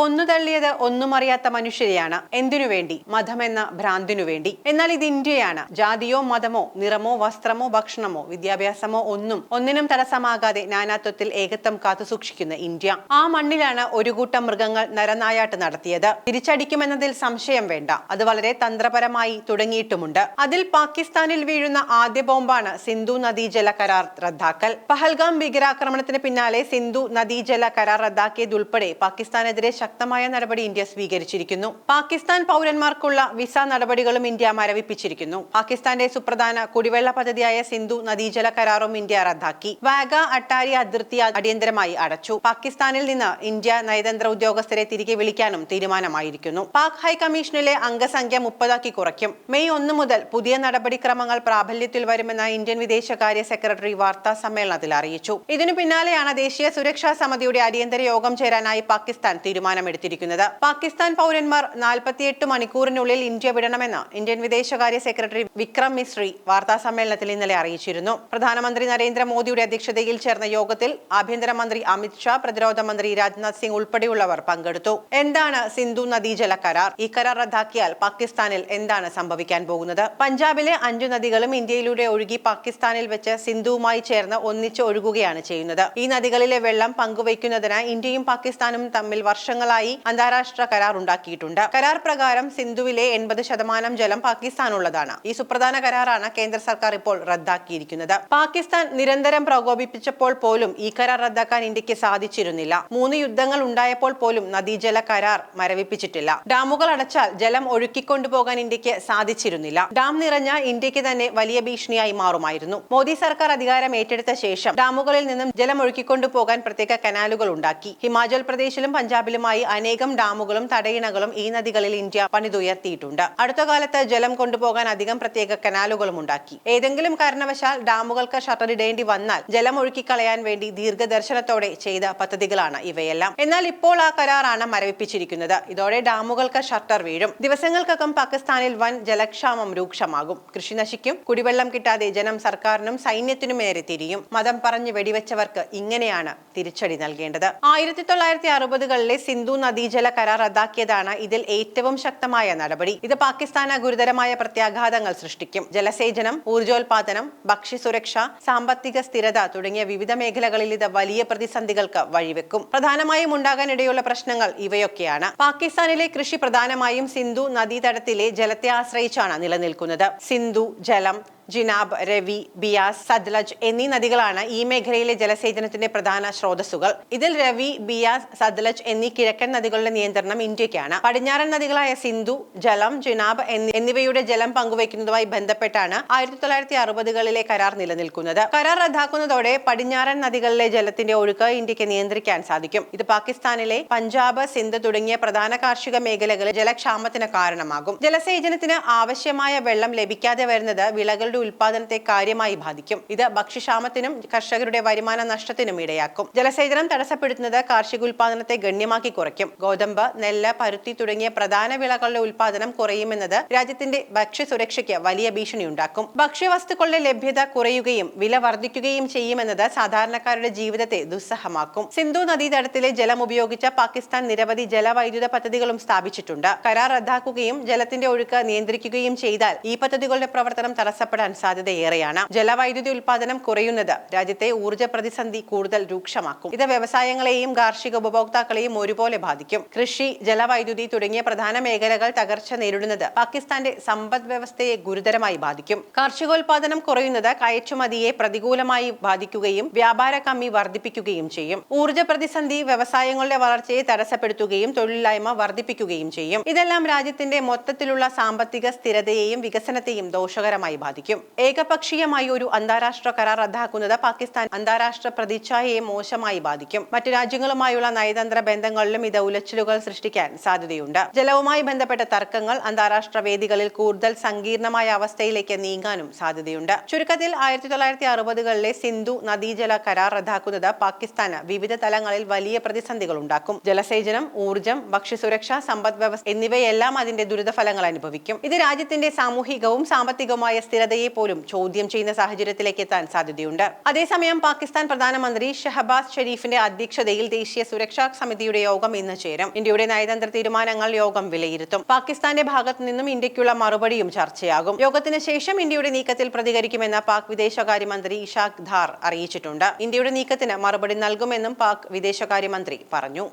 കൊന്നുതള്ളിയത് ഒന്നും അറിയാത്ത മനുഷ്യരെയാണ്. എന്തിനു വേണ്ടി? മതമെന്ന ഭ്രാന്തിനു വേണ്ടി. എന്നാൽ ഇത് ഇന്ത്യയാണ്. ജാതിയോ മതമോ നിറമോ വസ്ത്രമോ ഭക്ഷണമോ വിദ്യാഭ്യാസമോ ഒന്നും ഒന്നിനും തടസ്സമാകാതെ നാനാത്വത്തിൽ ഏകത്വം കാത്തുസൂക്ഷിക്കുന്ന ഇന്ത്യ. ആ മണ്ണിലാണ് ഒരു കൂട്ടം മൃഗങ്ങൾ നരനായാട്ട് നടത്തിയത്. തിരിച്ചടിക്കുമെന്നതിൽ സംശയം വേണ്ട. അത് വളരെ തന്ത്രപരമായി തുടങ്ങിയിട്ടുമുണ്ട്. അതിൽ പാകിസ്ഥാനിൽ വീഴുന്ന ആദ്യ ബോംബാണ് സിന്ധു നദീജല കരാർ റദ്ദാക്കൽ. പഹൽഗാം ഭീകരാക്രമണത്തിന് പിന്നാലെ സിന്ധു നദീജല കരാർ റദ്ദാക്കിയതുൾപ്പെടെ പാകിസ്ഥാനെതിരെ ശക്തമായ നടപടി ഇന്ത്യ സ്വീകരിച്ചിരിക്കുന്നു. പാകിസ്ഥാൻ പൗരന്മാർക്കുള്ള വിസ നടപടികളും ഇന്ത്യ മരവിപ്പിച്ചിരിക്കുന്നു. പാകിസ്ഥാന്റെ സുപ്രധാന കുടിവെള്ള പദ്ധതിയായ സിന്ധു നദീജല കരാറും ഇന്ത്യ റദ്ദാക്കി. വാഗ അട്ടാരി അതിർത്തി അടിയന്തരമായി അടച്ചു. പാകിസ്ഥാനിൽ നിന്ന് ഇന്ത്യ നയതന്ത്ര ഉദ്യോഗസ്ഥരെ തിരികെ വിളിക്കാനും തീരുമാനമായിരിക്കുന്നു. പാക് ഹൈക്കമ്മീഷനിലെ അംഗസംഖ്യ മുപ്പതാക്കി കുറയ്ക്കും. മെയ് ഒന്ന് മുതൽ പുതിയ നടപടിക്രമങ്ങൾ പ്രാബല്യത്തിൽ വരുമെന്ന് ഇന്ത്യൻ വിദേശകാര്യ സെക്രട്ടറി വാർത്താ സമ്മേളനത്തിൽ അറിയിച്ചു. ഇതിനു പിന്നാലെയാണ് ദേശീയ സുരക്ഷാ സമിതിയുടെ അടിയന്തര യോഗം ചേരാനായി പാകിസ്ഥാൻ തീരുമാനമെടുത്തിരിക്കുന്നത്. പാകിസ്ഥാൻ പൗരന്മാർ നാൽപ്പത്തിയെട്ട് മണിക്കൂറിനുള്ളിൽ ഇന്ത്യ വിടണമെന്ന് ഇന്ത്യൻ വിദേശകാര്യ സെക്രട്ടറി വിക്രം മിശ്രി വാർത്താസമ്മേളനത്തിൽ ഇന്നലെ അറിയിച്ചിരുന്നു. പ്രധാനമന്ത്രി നരേന്ദ്രമോദിയുടെ അധ്യക്ഷതയിൽ ചേർന്ന യോഗത്തിൽ ആഭ്യന്തരമന്ത്രി അമിത് ഷാ പ്രതിരോധ മന്ത്രി രാജ്നാഥ് സിംഗ് ഉൾപ്പെടെയുള്ളവർ പങ്കെടുത്തു. എന്താണ് സിന്ധു നദീജല കരാർ? ഈ കരാർ റദ്ദാക്കിയാൽ പാകിസ്ഥാനിൽ എന്താണ് സംഭവിക്കാൻ പോകുന്നത്? പഞ്ചാബിലെ അഞ്ചു നദികളും ഇന്ത്യയിലൂടെ ഒഴുകി പാകിസ്ഥാനിൽ വെച്ച് സിന്ധുവുമായി ചേർന്ന് ഒന്നിച്ച് ഒഴുകുകയാണ് ചെയ്യുന്നത്. ഈ നദികളിലെ വെള്ളം പങ്കുവയ്ക്കുന്നതിന് ഇന്ത്യയും പാകിസ്ഥാനും തമ്മിൽ വർഷങ്ങളായി അന്താരാഷ്ട്ര കരാർ ഉണ്ടാക്കിയിട്ടുണ്ട്. കരാർ പ്രകാരം സിന്ധുവിലെ എൺപത് ശതമാനം ജലം പാകിസ്ഥാനുള്ളതാണ്. ഈ സുപ്രധാന കരാറാണ് കേന്ദ്ര സർക്കാർ ഇപ്പോൾ റദ്ദാക്കിയിരിക്കുന്നത്. പാകിസ്ഥാൻ നിരന്തരം പ്രകോപിപ്പിച്ചപ്പോൾ പോലും ഈ കരാർ റദ്ദാക്കാൻ ഇന്ത്യയ്ക്ക് സാധിച്ചിരുന്നില്ല. മൂന്ന് യുദ്ധങ്ങൾ ഉണ്ടായപ്പോൾ പോലും നദീജല കരാർ മരവിപ്പിച്ചിട്ടില്ല. ഡാമുകൾ അടച്ചാൽ ജലം ഒഴുക്കിക്കൊണ്ടുപോകാൻ ഇന്ത്യയ്ക്ക് സാധിച്ചിരുന്നില്ല. ഡാം നിറഞ്ഞ ഇന്ത്യയ്ക്ക് തന്നെ വലിയ ഭീഷണിയായി മാറുമായിരുന്നു. മോദി സർക്കാർ അധികാരം ഏറ്റെടുത്ത ശേഷം ഡാമുകളിൽ നിന്നും ജലം ഒഴുക്കിക്കൊണ്ടുപോകാൻ പ്രത്യേക കനാലുകൾ ഉണ്ടാക്കി. ഹിമാചൽ പ്രദേശിലും പഞ്ചാബിലുമായി അനേകം ഡാമുകളും തടയിണകളും ഈ നദികളിൽ ഇന്ത്യ പണിതുയർത്തിയിട്ടുണ്ട്. അടുത്ത കാലത്ത് ജലം കൊണ്ടുപോകാൻ അധികം പ്രത്യേക കനാലുകളും ഉണ്ടാക്കി. ഏതെങ്കിലും കാരണവശാൽ ഡാമുകൾക്ക് ഷട്ടറിടേണ്ടി വന്നാൽ ജലം ഒഴുക്കിക്കളയാൻ വേണ്ടി ദീർഘദർശനത്തോടെ ചെയ്ത പദ്ധതികളാണ് ഇവയെല്ലാം. എന്നാൽ ഇപ്പോൾ ആ കരാറാണ് മരവിപ്പിച്ചിരിക്കുന്നത്. ഇതോടെ ഡാമുകൾക്ക് ഷട്ടർ വീഴും. ദിവസങ്ങൾക്കകം പാകിസ്ഥാനിൽ വൻ ജലക്ഷാമം രൂക്ഷമാകും. കൃഷി നശിക്കും. കുടിവെള്ളം കിട്ടാതെ ജനം സർക്കാരിനും സൈന്യത്തിനും നേരെ തിരിയും. മതം പറഞ്ഞ് വെടിവെച്ചവർക്ക് ഇങ്ങനെയാണ് തിരിച്ചടി നൽകേണ്ടത്. ആയിരത്തി തൊള്ളായിരത്തി അറുപതുകളിലെ സിന്ധു നദീജല കരാർ റദ്ദാക്കിയതാണ് ഇതിൽ ഏറ്റവും ശക്തമായ നടപടി. ഇത് പാകിസ്ഥാന് ഗുരുതരമായ പ്രത്യാഘാതങ്ങൾ സൃഷ്ടിക്കും. ജലസേചനം ഊർജോൽപാദനം ഭക്ഷ്യസുരക്ഷ സാമ്പത്തിക സ്ഥിരത തുടങ്ങിയ വിവിധ മേഖലകളിൽ ഇത് വലിയ പ്രതിസന്ധികൾക്ക് വഴിവെക്കും. പ്രധാനമായും ഉണ്ടാകാനിടയുള്ള പ്രശ്നങ്ങൾ ഇവയൊക്കെയാണ്. പാകിസ്ഥാനിലെ കൃഷി പ്രധാനമായും സിന്ധു നദീതടത്തിലെ ജലത്തെ ആശ്രയിച്ചാണ് നിലനിൽക്കുന്നത്. സിന്ധു ജലം ജിനാബ് രവി ബിയാസ് സത്ലജ് എന്നീ നദികളാണ് ഈ മേഖലയിലെ ജലസേചനത്തിന്റെ പ്രധാന സ്രോതസ്സുകൾ. ഇതിൽ രവി ബിയാസ് സത്ലജ് എന്നീ കിഴക്കൻ നദികളുടെ നിയന്ത്രണം ഇന്ത്യക്കാണ്. പടിഞ്ഞാറൻ നദികളായ സിന്ധു ജലം ജിനാബ് എന്നിവയുടെ ജലം പങ്കുവയ്ക്കുന്നതുമായി ബന്ധപ്പെട്ടാണ് ആയിരത്തി തൊള്ളായിരത്തി അറുപതുകളിലെ കരാർ നിലനിൽക്കുന്നത്. കരാർ റദ്ദാക്കുന്നതോടെ പടിഞ്ഞാറൻ നദികളിലെ ജലത്തിന്റെ ഒഴുക്ക് ഇന്ത്യയ്ക്ക് നിയന്ത്രിക്കാൻ സാധിക്കും. ഇത് പാകിസ്ഥാനിലെ പഞ്ചാബ് സിന്ധു തുടങ്ങിയ പ്രധാന കാർഷിക മേഖലകളിൽ ജലക്ഷാമത്തിന് കാരണമാകും. ജലസേചനത്തിന് ആവശ്യമായ വെള്ളം ലഭിക്കാതെ വരുന്നത് വിളകളുടെ ഉൽപാദനത്തെ കാര്യമായി ബാധിക്കും. ഇത് ഭക്ഷ്യക്ഷാമത്തിനും കർഷകരുടെ വരുമാന നഷ്ടത്തിനും ഇടയാക്കും. ജലസേചനം തടസ്സപ്പെടുത്തുന്നത് കാർഷിക ഉൽപാദനത്തെ ഗണ്യമാക്കി കുറയ്ക്കും. ഗോതമ്പ് നെല്ല് പരുത്തി തുടങ്ങിയ പ്രധാന വിളകളുടെ ഉൽപാദനം കുറയുമെന്നത് രാജ്യത്തിന്റെ ഭക്ഷ്യസുരക്ഷയ്ക്ക് വലിയ ഭീഷണിയുണ്ടാക്കും. ഭക്ഷ്യവസ്തുക്കളുടെ ലഭ്യത കുറയുകയും വില വർദ്ധിക്കുകയും ചെയ്യുമെന്നത് സാധാരണക്കാരുടെ ജീവിതത്തെ ദുസ്സഹമാക്കും. സിന്ധു നദീതടത്തിലെ ജലം ഉപയോഗിച്ച പാകിസ്ഥാൻ നിരവധി ജലവൈദ്യുത പദ്ധതികളും സ്ഥാപിച്ചിട്ടുണ്ട്. കരാർ റദ്ദാക്കുകയും ജലത്തിന്റെ ഒഴുക്ക് നിയന്ത്രിക്കുകയും ചെയ്താൽ ഈ പദ്ധതികളുടെ പ്രവർത്തനം തടസ്സപ്പെടാൻ സാധ്യതയേറെയാണ്. ജലവൈദ്യുതി ഉൽപാദനം കുറയുന്നത് രാജ്യത്തെ ഊർജ പ്രതിസന്ധി കൂടുതൽ രൂക്ഷമാക്കും. ഇത് വ്യവസായങ്ങളെയും കാർഷിക ഉപഭോക്താക്കളെയും ഒരുപോലെ ബാധിക്കും. കൃഷി ജലവൈദ്യുതി തുടങ്ങിയ പ്രധാന മേഖലകൾ തകർച്ച നേരിടുന്നത് പാകിസ്ഥാന്റെ സമ്പദ് വ്യവസ്ഥയെ ഗുരുതരമായി ബാധിക്കും. കാർഷികോൽപാദനം കുറയുന്നത് കയറ്റുമതിയെ പ്രതികൂലമായി ബാധിക്കുകയും വ്യാപാര കമ്മി വർദ്ധിപ്പിക്കുകയും ചെയ്യും. ഊർജ പ്രതിസന്ധി വ്യവസായങ്ങളുടെ വളർച്ചയെ തടസ്സപ്പെടുത്തുകയും തൊഴിലില്ലായ്മ വർദ്ധിപ്പിക്കുകയും ചെയ്യും. ഇതെല്ലാം രാജ്യത്തിന്റെ മൊത്തത്തിലുള്ള സാമ്പത്തിക സ്ഥിരതയെയും വികസനത്തെയും ദോഷകരമായി ബാധിക്കും. ഏകപക്ഷീയമായി ഒരു അന്താരാഷ്ട്ര കരാർ റദ്ദാക്കുന്നത് പാകിസ്ഥാൻ അന്താരാഷ്ട്ര പ്രതിച്ഛായയെ മോശമായി ബാധിക്കും. മറ്റു രാജ്യങ്ങളുമായുള്ള നയതന്ത്ര ബന്ധങ്ങളിലും ഇത് ഉലച്ചിലുകൾ സൃഷ്ടിക്കാൻ സാധ്യതയുണ്ട്. ജലവുമായി ബന്ധപ്പെട്ട തർക്കങ്ങൾ അന്താരാഷ്ട്ര വേദികളിൽ കൂടുതൽ സങ്കീർണമായ അവസ്ഥയിലേക്ക് നീങ്ങാനും സാധ്യതയുണ്ട്. ചുരുക്കത്തിൽ ആയിരത്തി തൊള്ളായിരത്തി അറുപതുകളിലെ സിന്ധു നദീജല കരാർ റദ്ദാക്കുന്നത് പാകിസ്ഥാന് വിവിധ തലങ്ങളിൽ വലിയ പ്രതിസന്ധികൾ ഉണ്ടാക്കും. ജലസേചനം ഊർജം ഭക്ഷ്യസുരക്ഷ സമ്പദ് വ്യവസ്ഥ എന്നിവയെല്ലാം അതിന്റെ ദുരിതഫലങ്ങൾ അനുഭവിക്കും. ഇത് രാജ്യത്തിന്റെ സാമൂഹികവും സാമ്പത്തികവുമായ സ്ഥിരതയെ വ്യവസ്ഥയെ പോലും ചോദ്യം ചെയ്യുന്ന സാഹചര്യത്തിലേക്ക് എത്താൻ സാധ്യതയുണ്ട്. അതേസമയം പാകിസ്ഥാൻ പ്രധാനമന്ത്രി ഷഹബാസ് ഷെരീഫിന്റെ അധ്യക്ഷതയിൽ ദേശീയ സുരക്ഷാ സമിതിയുടെ യോഗം ഇന്ന് ചേരും. ഇന്ത്യയുടെ നയതന്ത്ര തീരുമാനങ്ങൾ യോഗം വിലയിരുത്തും. പാകിസ്ഥാന്റെ ഭാഗത്തു നിന്നും ഇന്ത്യക്കുള്ള മറുപടിയും ചർച്ചയാകും. യോഗത്തിന് ശേഷം ഇന്ത്യയുടെ നീക്കത്തിൽ പ്രതികരിക്കുമെന്ന് പാക് വിദേശകാര്യമന്ത്രി ഇഷാഖ് ധാർ അറിയിച്ചിട്ടുണ്ട്. ഇന്ത്യയുടെ നീക്കത്തിന് മറുപടി നൽകുമെന്നും പാക് വിദേശകാര്യമന്ത്രി പറഞ്ഞു.